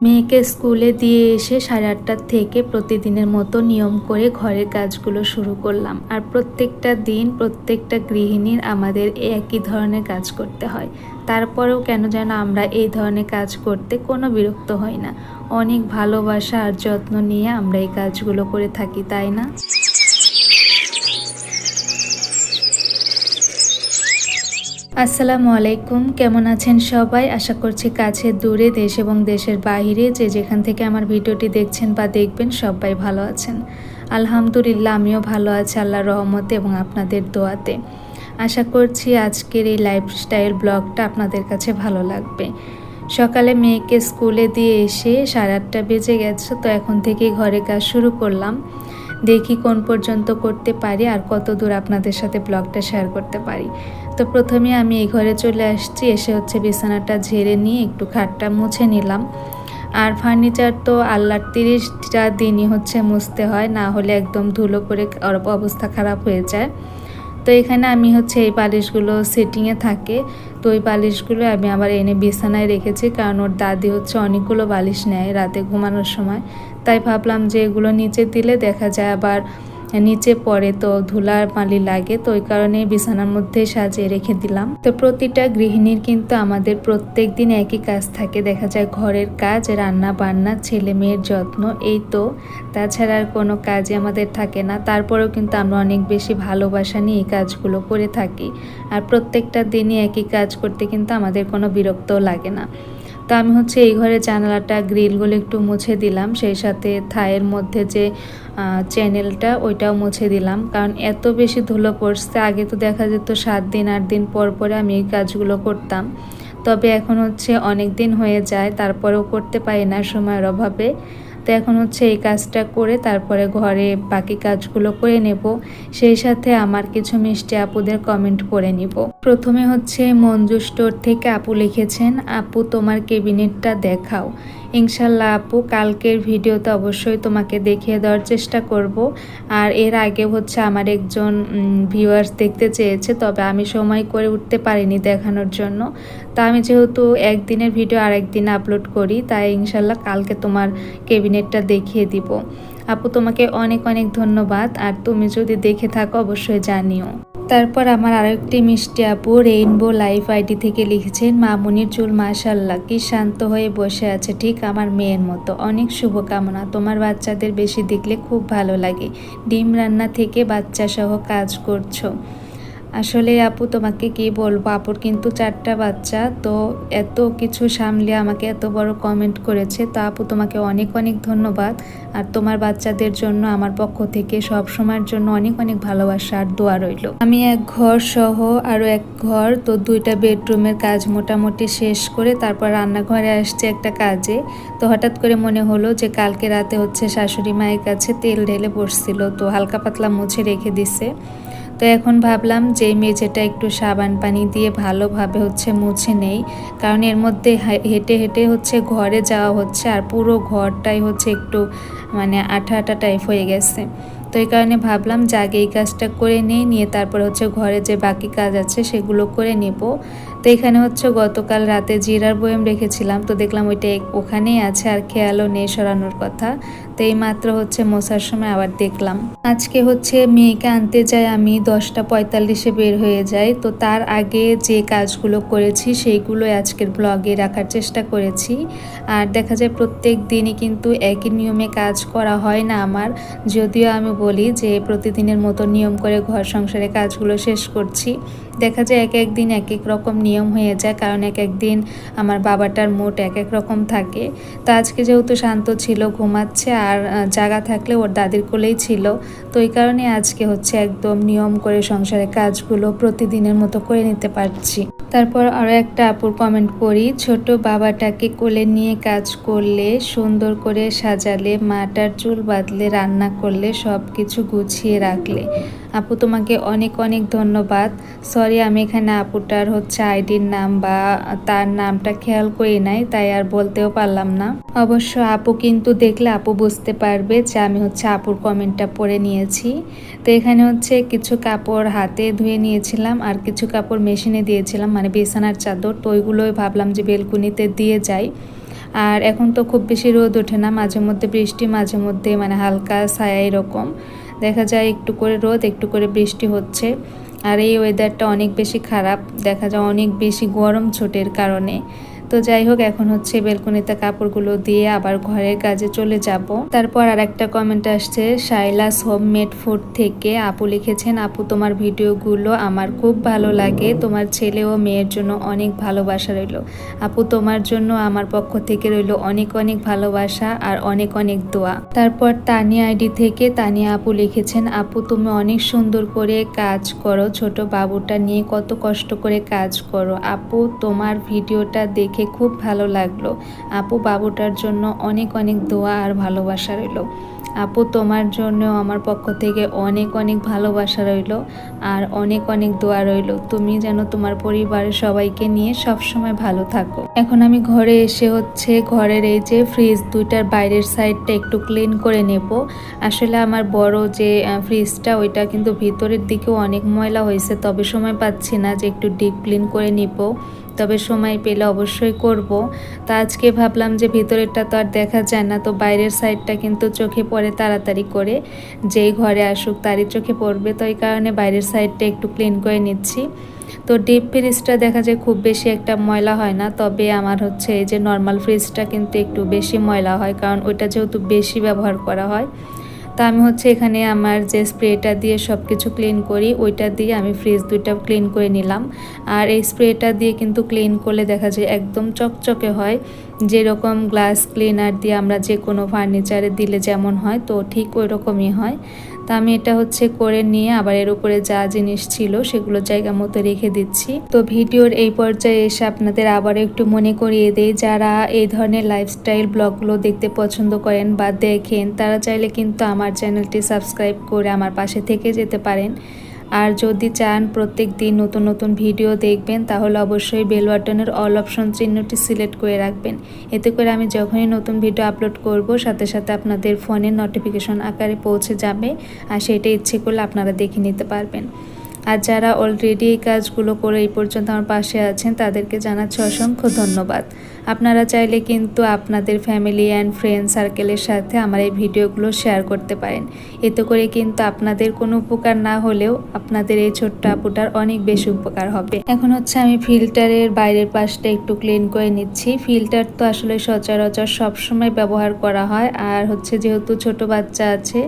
মেয়েকে স্কুলে দিয়ে এসে সাড়ে আটটার থেকে প্রতিদিনের মতো নিয়ম করে ঘরের কাজগুলো শুরু করলাম। আর প্রত্যেকটা দিন প্রত্যেকটা গৃহিণীর আমাদের একই ধরনের কাজ করতে হয়। তারপরেও কেন যেন আমরা এই ধরনের কাজ করতে কোনো বিরক্ত হই না। অনেক ভালোবাসা আর যত্ন নিয়ে আমরা এই কাজগুলো করে থাকি, তাই না? আসসালামু আলাইকুম। কেমন আছেন সবাই? আশা করছি কাছে দূরে দেশ এবং দেশের বাইরে যে যেখান থেকে আমার ভিডিওটি দেখছেন বা দেখবেন সবাই ভালো আছেন। আলহামদুলিল্লাহ, আমিও ভালো আছি আল্লাহর রহমতে এবং আপনাদের দোয়াতে। আশা করছি আজকের এই লাইফস্টাইল ব্লগটা আপনাদের কাছে ভালো লাগবে। সকালে মেয়েকে স্কুলে দিয়ে এসে সাড়ে আটটা বেজে গেছে, তো এখন থেকেই ঘরে কাজ শুরু করলাম। দেখি কোন পর্যন্ত করতে পারি আর কত দূর আপনাদের সাথে ব্লগটা শেয়ার করতে পারি। তো প্রথমে আমি এই ঘরে চলে আসছি, এসে হচ্ছে বিছানাটা ঝেড়ে নিয়ে একটু খাটটা মুছে নিলাম। আর ফার্নিচার তো আল্লাহর তিরিশটা দিনই হচ্ছে মুছতে হয়, না হলে একদম ধুলো করে অবস্থা খারাপ হয়ে যায়। তো এখানে আমি হচ্ছে এই পালিশগুলো সেটিংয়ে থাকে, তো ওই পালিশগুলো আমি আবার এনে বিছানায় রেখেছি, কারণ ওর দাদি হচ্ছে অনেকগুলো বালিশ নেয় রাতে ঘুমানোর সময়। তাই ভাবলাম যে এগুলো নিচে দিলে দেখা যায় আবার নিচে পড়ে তো ধুলার মালি লাগে, তো ওই কারণে বিছানার মধ্যে সাজিয়ে রেখে দিলাম। তো প্রতিটা গৃহিণীর কিন্তু আমাদের প্রত্যেক দিন একই কাজ থাকে। দেখা যায় ঘরের কাজ, রান্না বান্না, ছেলে মেয়ের যত্ন, এই তো। তাছাড়া আর কোনো কাজই আমাদের থাকে না। তারপরেও কিন্তু আমরা অনেক বেশি ভালোবাসা নিয়ে এই কাজগুলো করে থাকি। আর প্রত্যেকটা দিনই একই কাজ করতে কিন্তু আমাদের কোনো বিরক্তও লাগে না। তো আমি হচ্ছে এই ঘরে জানালাটা, গ্রিলগুলো একটু মুছে দিলাম। সেই সাথে থায়ের মধ্যে যে চ্যানেলটা ওইটাও মুছে দিলাম। কারণ এত বেশি ধুলো পড়ছে, আগে তো দেখা যেত সাত দিন, আট দিন পর পরে আমি এই কাজগুলো করতাম। তবে এখন হচ্ছে অনেক দিন হয়ে যায়, তারপরেও করতে পারি না সময়ের অভাবে। তো এখন হচ্ছে এই কাজটা করে তারপরে ঘরে বাকি কাজগুলো করে নেব। সেই সাথে আমার কিছু মিষ্টি আপুদের কমেন্ট করে নিব। প্রথমে হচ্ছে মঞ্জু স্টোর থেকে আপু লিখেছেন, আপু, তোমার কেবিনেটটা দেখাও। ইনশাল্লাহ আপু, কালকের ভিডিওতে অবশ্যই তোমাকে দেখিয়ে দেওয়ার চেষ্টা করব। আর এর আগে হচ্ছে আমার একজন ভিউয়ার্স দেখতে চেয়েছে, তবে আমি সময় করে উঠতে পারিনি দেখানোর জন্য। তা আমি যেহেতু একদিনের ভিডিও আর একদিন আপলোড করি, তাই ইনশাল্লাহ কালকে তোমার কেবিনেটটা দেখিয়ে দিব। আপু, তোমাকে অনেক অনেক ধন্যবাদ। আর তুমি যদি দেখে থাকো, অবশ্যই জানিও। তারপর আমার আরেকটি মিষ্টি আপু রেইনবো লাইফ আইডি থেকে লিখেছেন, মামুনির চুল মাশাল্লাহ কি শান্ত হয়ে বসে আছে ঠিক আমার মেয়ের মতো। অনেক শুভকামনা। তোমার বাচ্চাদের বেশি দেখলে খুব ভালো লাগে। ডিম রান্না থেকে বাচ্চা সহ কাজ করছ। আসলে আপু, তোমাকে কি বলব? আপুর কিন্তু চারটা বাচ্চা, তো এত কিছু সামলে আমাকে এত বড় কমেন্ট করেছে। তো আপু, তোমাকে অনেক অনেক ধন্যবাদ। আর তোমার বাচ্চাদের জন্য, আমার পক্ষ থেকে সব সময়ের জন্য অনেক অনেক ভালোবাসা আর দোয়া রইল। আমি এক ঘর সহ আরও এক ঘর, তো দুইটা বেডরুমের কাজ মোটামুটি শেষ করে তারপর রান্নাঘরে আসছে একটা কাজে। তো হঠাৎ করে মনে হলো যে কালকে রাতে হচ্ছে শাশুড়ি মায়ের কাছে তেল ঢেলে বসছিল, তো হালকা পাতলা মুছে রেখে দিছে। তো এখন ভাবলাম যে মেঝেটা একটু সাবান পানি দিয়ে ভালোভাবে হচ্ছে মুছে নেই। কারণ এর মধ্যে হেঁটে হেঁটে হচ্ছে ঘরে যাওয়া হচ্ছে আর পুরো ঘরটাই হচ্ছে একটু মানে আঠা আঠা টাইপ হয়ে গেছে। তো এই কারণে ভাবলাম যে আগে এই কাজটা করে নেই, নিয়ে তারপর হচ্ছে ঘরে যে বাকি কাজ আছে সেগুলো করে নেব। তো এখানে হচ্ছে গতকাল রাতে জিরার বয়ম রেখেছিলাম, তো দেখলাম ওইটা ওখানেই আছে আর খেয়ালও নেই সরানোর কথা। তো এই মাত্র হচ্ছে মশার সময় আবার দেখলাম। আজকে হচ্ছে মেয়েকে আনতে যাই আমি দশটা পঁয়তাল্লিশে বের হয়ে যাই। তো তার আগে যে কাজগুলো করেছি সেইগুলো আজকের ব্লগে রাখার চেষ্টা করেছি। আর দেখা যায় প্রত্যেক দিনই কিন্তু একই নিয়মে কাজ করা হয় না আমার। যদিও আমি বলি যে প্রতিদিনের মতো নিয়ম করে ঘর সংসারে কাজগুলো শেষ করছি। দেখা যায় এক এক দিন এক এক রকম নিয়ম হয়ে যায়, কারণ এক এক দিন আমার বাবাটার মোট এক এক রকম থাকে। তো আজকে যেহেতু শান্ত ছিল, ঘুমাচ্ছে আর জায়গা থাকলে ওর দাদির কোলেই ছিল। তো এই কারণে আজকে হচ্ছে একদম নিয়ম করে সংসারের কাজগুলো প্রতিদিনের মতো করে নিতে পারছি। তারপর আরও একটা আপুর কমেন্ট করি ছোট বাবাটাকে কোলে নিয়ে কাজ করলে, সুন্দর করে সাজালে, মাটার চুল বাঁধলে, রান্না করলে সব কিছু গুছিয়ে রাখলে। আপু, তোমাকে অনেক অনেক ধন্যবাদ। সরি আমি এখানে আপুটার হচ্ছে আইডির নাম বা তার নামটা খেয়াল করি নাই, তাই আর বলতেও পারলাম না। অবশ্য আপু কিন্তু দেখলে আপু বুঝতে পারবে যে আমি হচ্ছে আপুর কমেন্টটা পড়ে নিয়েছি। তো এখানে হচ্ছে কিছু কাপড় হাতে ধুয়ে নিয়েছিলাম আর কিছু কাপড় মেশিনে দিয়েছিলাম মানে বিছানার চাদর, তো ওইগুলোই ভাবলাম যে বেলকুনিতে দিয়ে যাই। আর এখন তো খুব বেশি রোদ ওঠে না মাঝে মধ্যে বৃষ্টি মাঝে মধ্যে মানে হালকা ছায়া এরকম। দেখা যায় একটু করে রোদ, একটু করে বৃষ্টি হচ্ছে। আর এই ওয়েদারটা অনেক বেশি খারাপ। দেখা যায় অনেক বেশি গরম ছোটের কারণে। তো যাই হোক, এখন হচ্ছে বেলকনিতে কাপড়গুলো দিয়ে আবার ঘরের কাজে চলে যাব। তারপর আর একটা কমেন্ট আসছে, শাইলাস হোম মেড ফুড থেকে আপু লিখেছেন, আপু, তোমার ভিডিওগুলো আমার খুব ভালো লাগে। তোমার ছেলে ও মেয়ের জন্য অনেক ভালোবাসা রইল। আপু, তোমার জন্য আমার পক্ষ থেকে রইল অনেক অনেক ভালোবাসা আর অনেক অনেক দোয়া। তারপর তানিয়া আইডি থেকে তানিয়া আপু লিখেছেন, আপু, তুমি অনেক সুন্দর করে কাজ করো। ছোট বাবুটা নিয়ে কত কষ্ট করে কাজ করো। আপু, তোমার ভিডিওটা দেখে খুব ভালো লাগল। আপু বাবুটার জন্য অনেক অনেক দোয়া আর ভালোবাসা রইল। আপু তোমার জন্য আমার পক্ষ থেকে অনেক অনেক ভালোবাসা রইল আর অনেক অনেক দোয়া রইল। তুমি যেন তোমার পরিবারের সবাইকে নিয়ে সবসময় ভালো থাকো। এখন আমি ঘরে এসে হচ্ছে ঘরের এই যে ফ্রিজ দুইটার বাইরের সাইডটা একটু ক্লিন করে নেব। আসলে আমার বড় যে ফ্রিজটা ওইটা কিন্তু ভিতরের দিকেও অনেক ময়লা হয়েছে, তবে সময় পাচ্ছি না যে একটু ডিপ ক্লিন করে নিব। তবে সময় পেলে অবশ্যই করব। তো আজকে ভাবলাম যে ভিতরেরটা তো আর দেখা যায় না, তো বাইরের সাইডটা কিন্তু চোখে পড়ে তাড়াতাড়ি করে। যেই ঘরে আসুক তারই চোখে পড়বে, তো এই কারণে বাইরের সাইডটা একটু ক্লিন করে নিচ্ছি। তো ডিপ ফ্রিজটা দেখা যায় খুব বেশি একটা ময়লা হয় না, তবে আমার হচ্ছে এই যে নর্মাল ফ্রিজটা কিন্তু একটু বেশি ময়লা হয়, কারণ ওইটা যেহেতু বেশি ব্যবহার করা হয়। তো আমি হচ্ছে এখানে আমার যে স্প্রেটা দিয়ে সব কিছু ক্লিন করি, ওইটা দিয়ে আমি ফ্রিজ দুইটা ক্লিন করে নিলাম। আর এই স্প্রেটা দিয়ে কিন্তু ক্লিন করলে দেখা যায় একদম চকচকে হয়। যেরকম গ্লাস ক্লিনার দিয়ে আমরা যে কোনো ফার্নিচারে দিলে যেমন হয়, তো ঠিক ওই রকমই হয়। তা আমি এটা হচ্ছে করে নিয়ে আবার এর উপরে যা জিনিস ছিল সেগুলো জায়গা মতো রেখে দিচ্ছি। তো ভিডিওর এই পর্যায়ে এসে আপনাদের আবার একটু মনে করিয়ে দেয় যারা এই ধরনের লাইফস্টাইল ব্লগগুলো দেখতে পছন্দ করেন বা দেখেন, তারা চাইলে কিন্তু আমার চ্যানেলটি সাবস্ক্রাইব করে আমার পাশে থেকে যেতে পারেন। আর যদি চান প্রত্যেক দিন নতুন নতুন ভিডিও দেখবেন, তাহলে অবশ্যই বেল বাটনের অল অপশন চিহ্নটি সিলেক্ট করে রাখবেন। এতে করে আমি যখনই নতুন ভিডিও আপলোড করব, সাথে সাথে আপনাদের ফোনের নোটিফিকেশন আকারে পৌঁছে যাবে, আর সেটা ইচ্ছে করলে আপনারা দেখে নিতে পারবেন। আর যারা অলরেডি এই কাজগুলো করে এই পর্যন্ত আমার পাশে আছেন, তাদেরকে জানাচ্ছি অসংখ্য ধন্যবাদ। আপনারা চাইলে কিন্তু আপনাদের ফ্যামিলি অ্যান্ড ফ্রেন্ড সার্কেলের সাথে আমার এই ভিডিওগুলো শেয়ার করতে পারেন। এতে করে কিন্তু আপনাদের কোনো উপকার না হলেও আপনাদের এই ছোট্ট আপুটার অনেক বেশি উপকার হবে। এখন হচ্ছে আমি ফিল্টারের বাইরের পাশটা একটু ক্লিন করে নিচ্ছি। ফিল্টার তো আসলে সচরাচর সবসময় ব্যবহার করা হয়। আর হচ্ছে যেহেতু ছোট বাচ্চা আছে,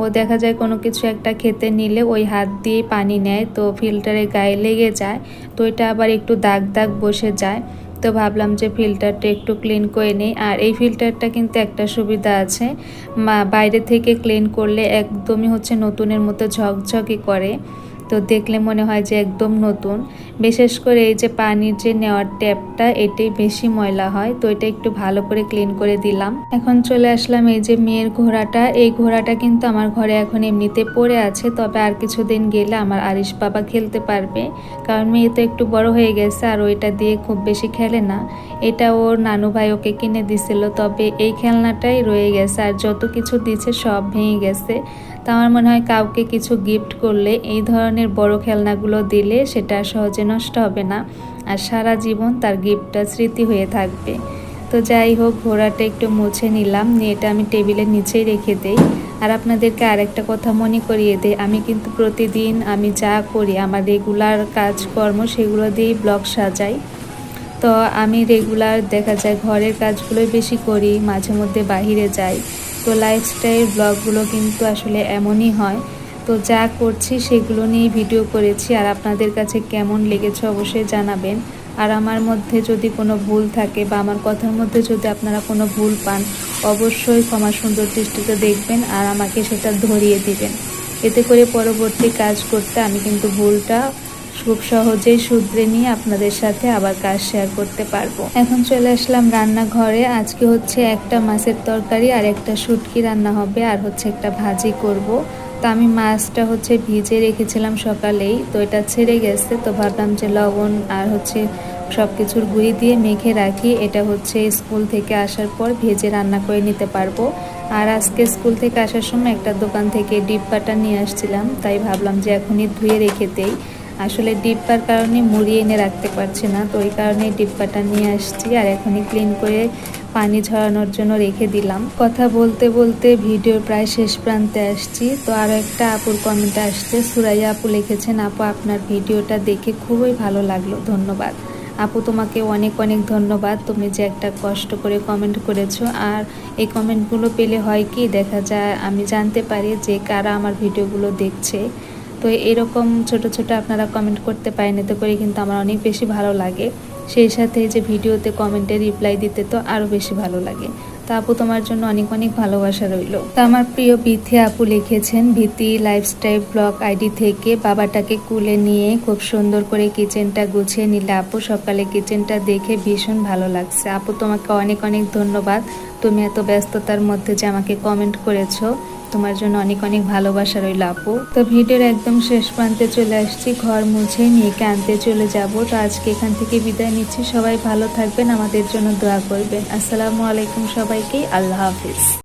ও দেখা যায় কোনো কিছু একটা খেতে নিলে ওই হাত দিয়ে পানি নেয়। তো ফিল্টারে গায়ে লেগে যায়, তো এটা আবার একটু দাগ দাগ বসে যায়। তো ভাবলাম যে ফিল্টারটা একটু ক্লিন করে নিই। আর এই ফিল্টারটা কিন্তু একটা সুবিধা আছে। বাইরে থেকে ক্লিন করলে একদমই হচ্ছে নতুনের মতো ঝকঝকে করে। তো দেখলে মনে হয় যে একদম নতুন। বিশেষ করে এই যে পানির যে নেওয়ার ট্যাপটা, এটাই বেশি ময়লা হয়। তো এটা একটু ভালো করে ক্লিন করে দিলাম। এখন চলে আসলাম এই যে মেয়ের ঘোড়াটা। এই ঘোড়াটা কিন্তু আমার ঘরে এখন এমনিতে পড়ে আছে। তবে আর কিছুদিন গেলে আমার আরিশ বাবা খেলতে পারবে। কারণ মেয়ে তো একটু বড় হয়ে গেছে, আর ওইটা দিয়ে খুব বেশি খেলে না। এটা ওর নানু ভাই ওকে কিনে দিছিল। তবে এই খেলনাটাই রয়ে গেছে, আর যত কিছু দিচ্ছে সব ভেঙে গেছে। তো আমার মনে হয় কাউকে কিছু গিফট করলে এই ধরনের বড় খেলনাগুলো দিলে সেটা সহজে নষ্ট হবে না। আর সারা জীবন তার গিফটটা স্মৃতি হয়ে থাকবে। তো যাই হোক, ঘোড়াটা একটু মুছে নিলাম, নিয়ে এটা আমি টেবিলের নিচেই রেখে দেই। আর আপনাদেরকে আরেকটা কথা মনে করিয়ে দেই, আমি কিন্তু প্রতিদিন আমি যা করি, আমার রেগুলার কাজকর্ম সেগুলো দিয়েই ব্লগ সাজাই। তো আমি রেগুলার দেখা যায়, ঘরের কাজগুলোই বেশি করি, মাঝে মধ্যে বাহিরে যাই। তো লাইফস্টাইল ব্লগগুলো কিন্তু আসলে এমনই হয়। তো যা করছি সেগুলো নিয়ে ভিডিও করেছি। আর আপনাদের কাছে কেমন লেগেছে অবশ্যই জানাবেন। আর আমার মধ্যে যদি কোনো ভুল থাকে বা আমার কথার মধ্যে যদি আপনারা কোনো ভুল পান, অবশ্যই ক্ষমা সুন্দর দৃষ্টিতে দেখবেন আর আমাকে সেটা ধরিয়ে দিবেন। এতে করে পরবর্তী কাজ করতে আমি কিন্তু ভুলটা খুব সহজেই শুধরে নিয়ে আপনাদের সাথে আবার কাজ শেয়ার করতে পারব। এখন চলে আসলাম রান্নাঘরে। আজকে হচ্ছে একটা মাছের তরকারি আর একটা শুটকি রান্না হবে আর হচ্ছে একটা ভাজি করব। তো আমি মাছটা হচ্ছে ভিজে রেখেছিলাম সকালেই, তো এটা ছেড়ে গেছে। তো ভাবলাম যে লবণ আর হচ্ছে সব কিছুর গুঁড়ি দিয়ে মেখে রাখি। এটা হচ্ছে স্কুল থেকে আসার পর ভেজে রান্না করে নিতে পারব। আর আজকে স্কুল থেকে আসার সময় একটা দোকান থেকে ডিব্বাটা নিয়ে আসছিলাম, তাই ভাবলাম যে এখনই ধুয়ে রেখে দেই। আসলে ডিব্বার কারণে মুড়ি এনে রাখতে পারছি না, তো ওই কারণে ডিব্বাটা নিয়ে আসছি আর এখনই ক্লিন করে পানি ঝরানোর জন্য রেখে দিলাম। কথা বলতে বলতে ভিডিওর প্রায় শেষ প্রান্তে আসছি, তো আরও একটা আপুর কমেন্ট আসছে। সুরাইয়া আপু লিখেছেন, আপু, আপনার ভিডিওটা দেখে খুবই ভালো লাগল, ধন্যবাদ। আপু, তোমাকে অনেক অনেক ধন্যবাদ, তুমি যে একটা কষ্ট করে কমেন্ট করেছ। আর এই কমেন্টগুলো পেলে হয় কি, দেখা যায় আমি জানতে পারি যে কারা আমার ভিডিওগুলো দেখছে। তো এরকম ছোট ছোট আপনারা কমেন্ট করতে পারেন, এতে করে কিন্তু আমার অনেক বেশি ভালো লাগে। সেই সাথে যে ভিডিওতে কমেন্টে রিপ্লাই দিতে তো আরও বেশি ভালো লাগে। তো আপু, তোমার জন্য অনেক অনেক ভালোবাসা রইল। তা আমার প্রিয় বিথি আপু লিখেছেন ভীতি লাইফস্টাইল ব্লগ আইডি থেকে বাবাটাকে কুলে নিয়ে খুব সুন্দর করে কিচেনটা গুছিয়ে নিলে আপু, সকালে কিচেনটা দেখে ভীষণ ভালো লাগছে। আপু, তোমাকে অনেক অনেক ধন্যবাদ। তুমি এত ব্যস্ততার মধ্যে যে আমাকে কমেন্ট করেছ। তোমার জন্য অনেক অনেক ভালোবাসা রইল আপু। তো ভিডিওর একদম শেষ প্রান্তে চলে আসছি, ঘর মুছে মেয়েকে আনতে চলে যাব। তো আজকে এখান থেকে বিদায় নিচ্ছি। সবাই ভালো থাকবেন, আমাদের জন্য দোয়া করবেন। আসসালামু আলাইকুম সবাইকে, আল্লাহ হাফিজ।